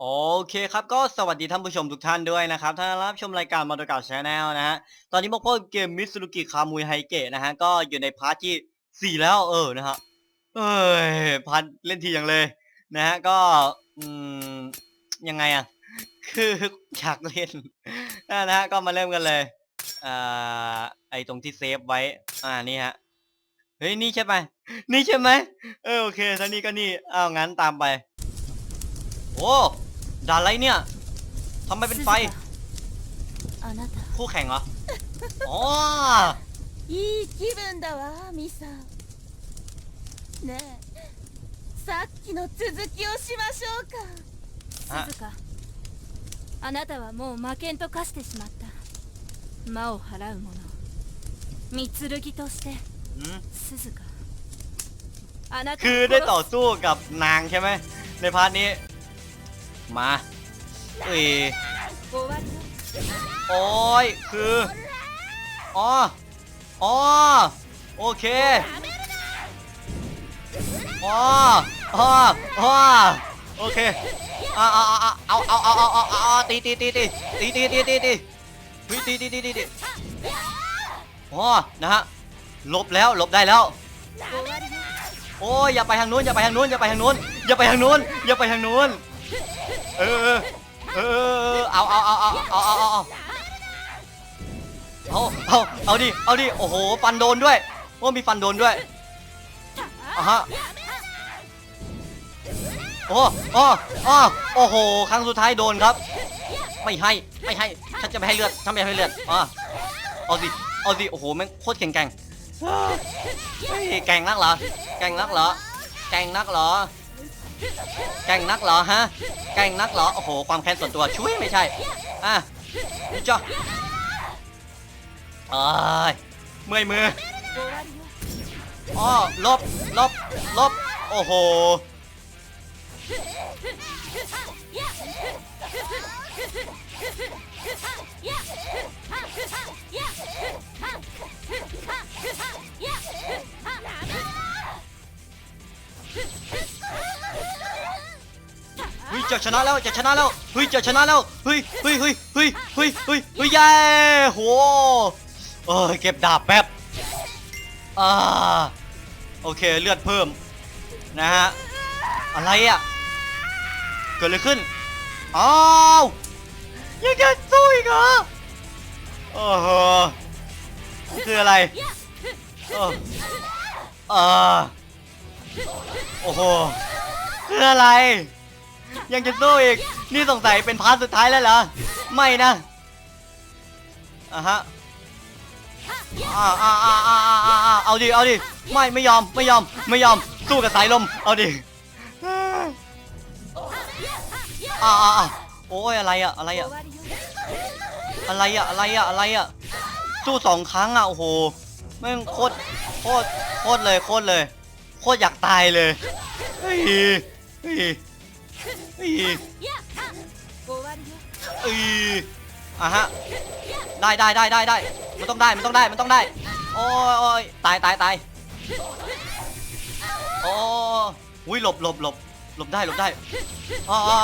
โอเคครับ ก็สวัสดีท่านผู้ชมทุกท่านด้วยนะครับท่านรับชมรายการมาโดกาชาแนลนะฮะตอนนี้พวกพ่อเกมมิสุรุกิคามุยไฮเกะนะฮะก็อยู่ในพาร์ทที่สี่แล้วเออนะฮะเอ้ยพาร์ทเล่นทีอย่างเลยนะฮะก็อืมยังไงอะคืออยากเล่นนะฮะก็มาเริ่มกันเลยอ่าไอตรงที่เซฟไว้อ่านี่ฮะเฮ้ยนี่ใช่ไหมนี่ใช่ไหมเออโอเคท่านี้ก็นี่เอางั้นตามไปโอ้ ด่านอะไรเนี่ยทำไมเป็นไฟ あなた คู่แข่งเหรอ อ๋อ いい気分だわミサねえさっきの続きをしましょうかあ鈴鹿あなたはもう負けんと化してしまった魔を払う者三剣として อืม 鈴鹿あなた คือ を ได้ 殺 ต่อ す สู้กับนางใช่ไหม ในพาร์ทนี้ มาเอ้ยโอ้ยคืออ๋ออ๋อโอเคอ๋ออ๋ออ๋อโอเคเอาเอาเอาเอาเอาเอาเอาเอาตีตีตีตีตีตีตีตีตีตีตีตีตีตีอ๋อนะฮะลบแล้วลบได้แล้วโอ้ยอย่าไปทางนู้นอย่าไปทางนู้นอย่าไปทางนู้นอย่าไปทางนู้นอย่าไปทางนู้น เออเออเออเอาเอาเอาเอาเอาเอาเอาเอาเอาเอาดิเอาดิโอ้โหฟันโดนด้วยโอ้มีฟันโดนด้วยอะฮะโอ้โอ้โอ้โอ้โหครั้งสุดท้ายโดนครับ ไม่ให้ไม่ให้ฉันจะไม่ให้เลือดฉันไม่ให้เลือดอะเอาสิเอาสิโอ้โหแม่งโคตรแข็งแกร่งแกร่งนักเหรอแกร่งนักเหรอแกร่งนักเหรอ แก่งนักเหรอฮะ แก่งนักเหรอ โอ้โห ความแค้นส่วนตัวช่วยไม่ใช่ อะจ้าเอ้ยเมื่อยมืออ้อลบ ลบ ลบ โอ้โห อ จะชนะแล้วจะชนะแล้วเฮ้ยจะชนะแล้วเฮ้ยเฮ้ยเฮ้ยเฮ้ยเฮ้ยเฮ้ยเฮ้ยเย้โหเออเก็บดาบแป๊บอ่าโอเคเลือดเพิ่มนะฮะอะไรอะเกิดอะไรขึ้นอ้าวยังจะสู้อีกเหรอโอ้โหคืออะไรเออเออโอ้โหคืออะไร ยังจะสู้อีก นี่สงสัยเป็นพาร์ทสุดท้ายแล้วเหรอ ไม่นะอะฮะอ่าอ่าอ่าอ่าอ่าอ่าเอาดิ เอาดิ ไม่ ไม่ยอม ไม่ยอม ไม่ยอม สู้กับสายลม เอาดิอ่าอ่าอ่าโอ้ยอะไรอะอะไรอะอะไรอะอะไรอะอะไรอะสู้สองครั้งอะโอ้โหแม่งโคตร โคตร โคตรเลย โคตรเลย โคตรอยากตายเลยเฮ้ยเฮ้ย อออะฮะ ได้ได้ได้ได้ได้มันต้องได้ มันต้องได้ มันต้องได้ โอ้ยโอ้ยตายตายตายโอ้อุ้ยหลบหลบหลบหลบได้หลบได้อ๋ออ๋อ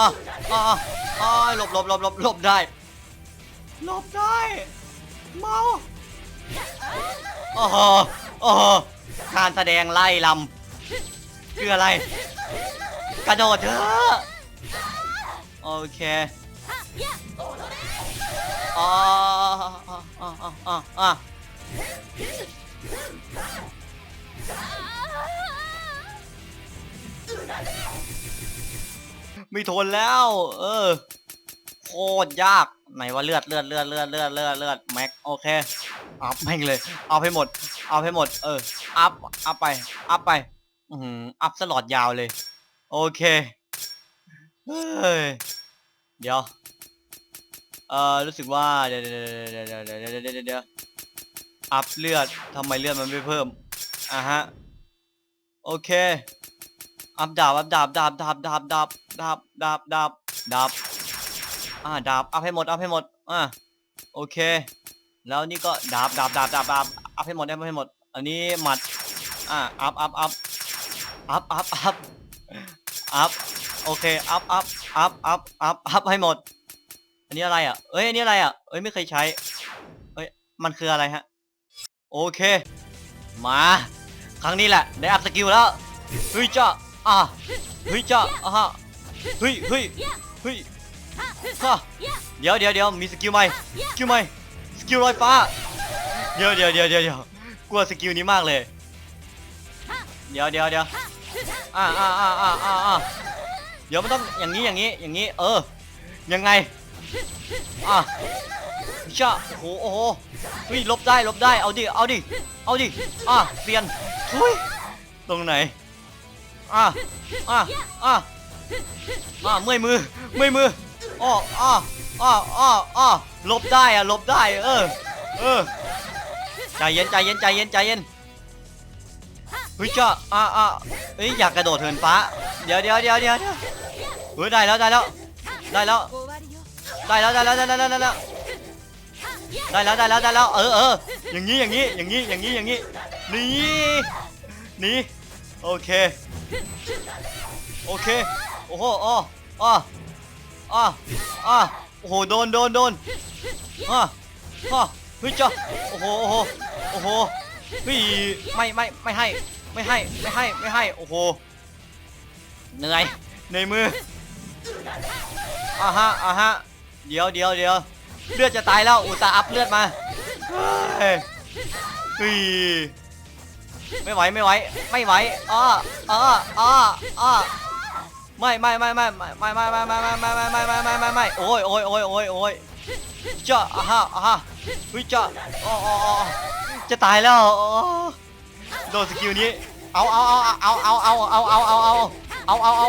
อ๋ออ๋อหลบหลบหลบหลบหลบได้ หลบได้ เมาโอ้โหโอ้โหการแสดงไล่ลำคืออะไร กระโดดเถอะ โอเคอ๋ออ๋ออ๋ออ๋ออ๋ออ๋อไม่ทนแล้ว เออ โคตรยาก ไหนว่าเลือดเลือดเลือดเลือดเลือดเลือดเลือดแม็กโอเค อัพแม่งเลย เอาให้หมด เอาให้หมด เออ อัพ อัพไป อัพไป อือหืออัพสลอดยาวเลย โอเค เฮ้ย เดี๋ยว เอ่อ รู้สึกว่า เดี๋ยวเดี๋ยวเดี๋ยวเดี๋ยวเดี๋ยวเดี๋ยวอัพเลือดทำไมเลือดมันไม่เพิ่ม อะฮะ โอเค อัพดาบ อัพดาบ ดาบ ดาบ ดาบ ดาบ ดาบ ดาบ ดาบ ดาบ อ่า ดาบ อัพให้หมด อัพให้หมด อ่า โอเค แล้วนี่ก็ดาบ ดาบ ดาบ ดาบ ดาบ อัพให้หมดอัพให้หมด อันนี้หมัด อ่า อัพ อัพ อัพ อัพ อัพ อัพ อัพ โอเค อัพอัพอัพอัพอัพอัพให้หมด อันนี้อะไรอะ เอ้ย อันนี้อะไรอะ เอ้ย ไม่เคยใช้ เอ้ย มันคืออะไรฮะ โอเค มา ครั้งนี้แหละ ได้อัพสกิลแล้ว เฮ้ยจ้าอะเฮ้ยจ้าอะฮะ เฮ้ยเฮ้ยเฮ้ยฮะเดี๋ยวเดี๋ยวเดี๋ยวมีสกิลใหม่ สกิลใหม่ สกิลลอยฟ้า เดี๋ยวเดี๋ยวเดี๋ยวเดี๋ยวเดี๋ยวกลัวสกิลนี้มากเลย เดี๋ยวเดี๋ยวเดี๋ยวอ่าอ่าอ่าอ่าอ่า ดี๋ยวมันต้องอย่างนี้อย่างนี้อย่างนี้ เออ ยังไง อะชะโอ้โหโอ้โหเฮ้ยลบได้ลบได้เอาดิเอาดิเอาดิอะเซียนทุยตรงไหนอะอะอะอะเมื่อยมือเมื่อยมืออ้ออ้ออ้ออ้ออ้อลบได้อะลบได้เออเออใจเย็นใจเย็นใจเย็นใจเย็นเฮ้ยจ้าอะอะเฮ้ยอยากกระโดดเหินฟ้า เดี๋ยวเดี๋ยวเดี๋ยวเดี๋ยว เฮ้ยได้แล้วได้แล้วได้แล้วได้แล้วได้แล้วได้แล้วได้แล้วได้แล้วได้แล้วได้แล้วเออเออย่างนี้อย่างนี้อย่างนี้อย่างนี้อย่างนี้นี่นี่โอเคโอเคโอ้โหอ้ออ้ออ้อโอ้โหโดนโดนโดนอ๋ออ๋อเฮ้ยจ้าโอ้โหโอ้โหโอ้โหเฮ้ยไม่ไม่ไม่ให้ไม่ให้ไม่ให้ไม่ให้โอ้โหเหนื่อยในมือ อ่าฮะอ่าฮะเดี๋ยวเดี๋ยวเดี๋ยวเลือดจะตายแล้วอุตส่าห์อัพเลือดมาเฮ้ยไม่ไหวไม่ไหวไม่ไหวอ้ออ้ออ้ออ้อไม่ไม่ไม่ไม่ไม่ไม่ไม่ไม่ไม่ไม่ไม่ไม่ไม่ไม่ไม่ไม่โอ้ยโอ้ยโอ้ยโอ้ยโอ้ยจ้าอ่าฮะอ่าฮะเฮ้ยจ้าอ๋ออ๋อจะตายแล้วโดนสกิลนี้เอาเอาเอาเอาเอาเอาเอาเอาเอาเอาเอาเอา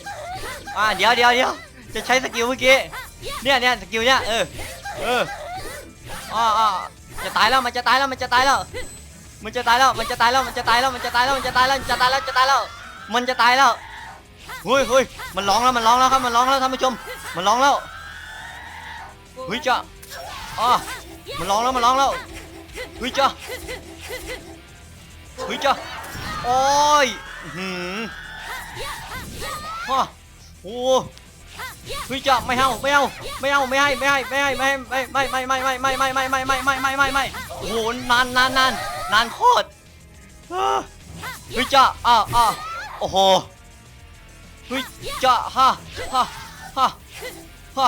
อ่าเดี๋ยวเดี๋ยวเดี๋ยวจะใช้สกิลเมื่อกี้เนี่ยเนี่ยสกิลเนี่ยเออเอออ่อจะตายแล้วมันจะตายแล้วมันจะตายแล้ว มันจะตายแล้วมันจะตายแล้วมันจะตายแล้วมันจะตายแล้วมันจะตายแล้วมันจะตายแล้วจะตายแล้วมันจะตายแล้วเฮ้ยเฮ้ยมันร้องแล้วมันร้องแล้วครับมันร้องแล้วท่านผู้ชม มันร้องแล้วเฮ้ยจ้าอ่ามันร้องแล้วมันร้องแล้วเฮ้ยจ้าเฮ้ยจ้าโอ้ยหืมฮ่า โอ้วิจะไม่เอาไม่เอาไม่เอาไม่ให้ไม่ให้ไม่ให้ไม่ให้ไม่ไม่ไม่ไม่ไม่ไม่ไม่ไม่ไม่ไม่ไม่ไม่โอ้โหนานนานนานนานโคตรวิจะอ่าอ่าโอ้โหวิจะฮ่าฮ่าฮ่าฮ่า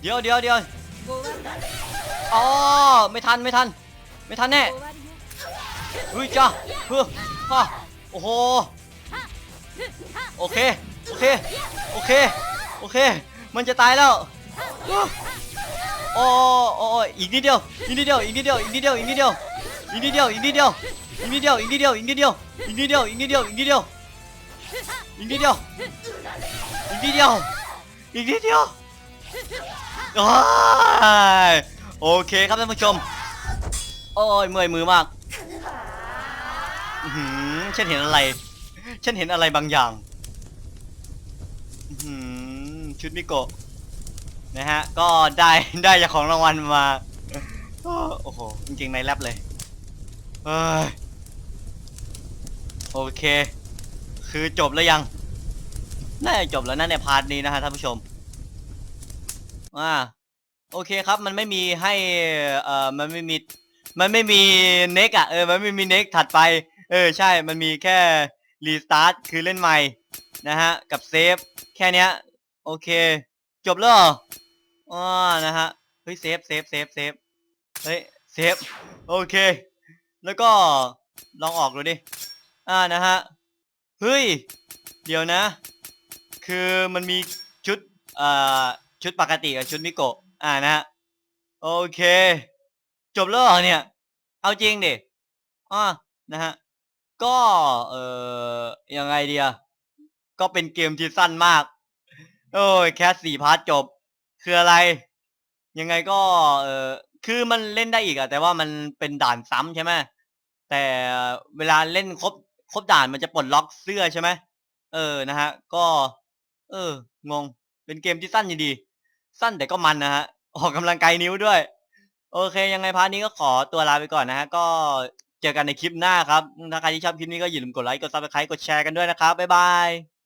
เดี๋ยวเดี๋ยวเดี๋ยวอ๋อไม่ทันไม่ทัน ไม่ทันแน่วิจะเฮ้อฮ่าโอ้โหโอเค โอเค โอเค โอเค มันจะตายแล้วโอ้โอ้โอ้อีกนิดเดียว อีกนิดเดียว อีกนิดเดียว อีกนิดเดียว อีกนิดเดียว อีกนิดเดียว อีกนิดเดียว อีกนิดเดียว อีกนิดเดียว อีกนิดเดียว อีกนิดเดียว อีกนิดเดียว อีกนิดเดียว อีกนิดเดียว อีกนิดเดียว อีกนิดเดียวโอ้โอเคครับท่านผู้ชม โอ้ยเมื่อยมือมากฉันเห็นอะไร ฉันเห็นอะไรบางอย่าง หือชุดมิโกะนะฮะ ก็ได้ได้จากของรางวัลมา โอ้โหจริงๆในแรปเลยเอ้ยโอเค คือจบแล้วยัง น่าจะจบแล้วนะในพาร์ทนี้นะฮะท่านผู้ชมอ่าโอเคครับมันไม่มีให้เอ่อมันไม่มีมันไม่มีเน็กอะเออมันไม่มีเน็กถัดไป เออใช่มันมีแค่รีสตาร์ทคือเล่นใหม่ นะฮะ กับเซฟ แค่เนี้ย โอเค จบแล้วหรออ๋อนะฮะ เฮ้ย เซฟ เซฟ เซฟ เซฟ เฮ้ย เซฟ โอเค แล้วก็ลองออกดูดิ อ่า นะฮะ เฮ้ย เดี๋ยวนะ คือมันมีชุด อ่อชุดปกติกับชุดมิโกะ อ่านะฮะ โอเค จบแล้วเหรอเนี่ย เอาจริงดิอ่านะฮะ ก็ เอ่อ ยังไงเดีย ก็เป็นเกมที่สั้นมาก โอ้ยแค่สี่พาร์ทจบ คืออะไร ยังไงก็เออคือมันเล่นได้อีกอะแต่ว่ามันเป็นด่านซ้ำใช่ไหมแต่เวลาเล่นครบครบด่านมันจะปลดล็อกเสื้อใช่ไหมเออนะฮะ ก็ เอองง เป็นเกมที่สั้นอยู่ดี สั้นแต่ก็มันนะฮะ ออกกำลังกายนิ้วด้วย โอเค ยังไงพาร์ทนี้ก็ขอตัวลาไปก่อนนะฮะ ก็เจอกันในคลิปหน้าครับ ถ้าใครที่ชอบคลิปนี้ก็อย่าลืมกดไลค์ กดซับสไครต์กดแชร์กันด้วยนะครับ บ๊ายบาย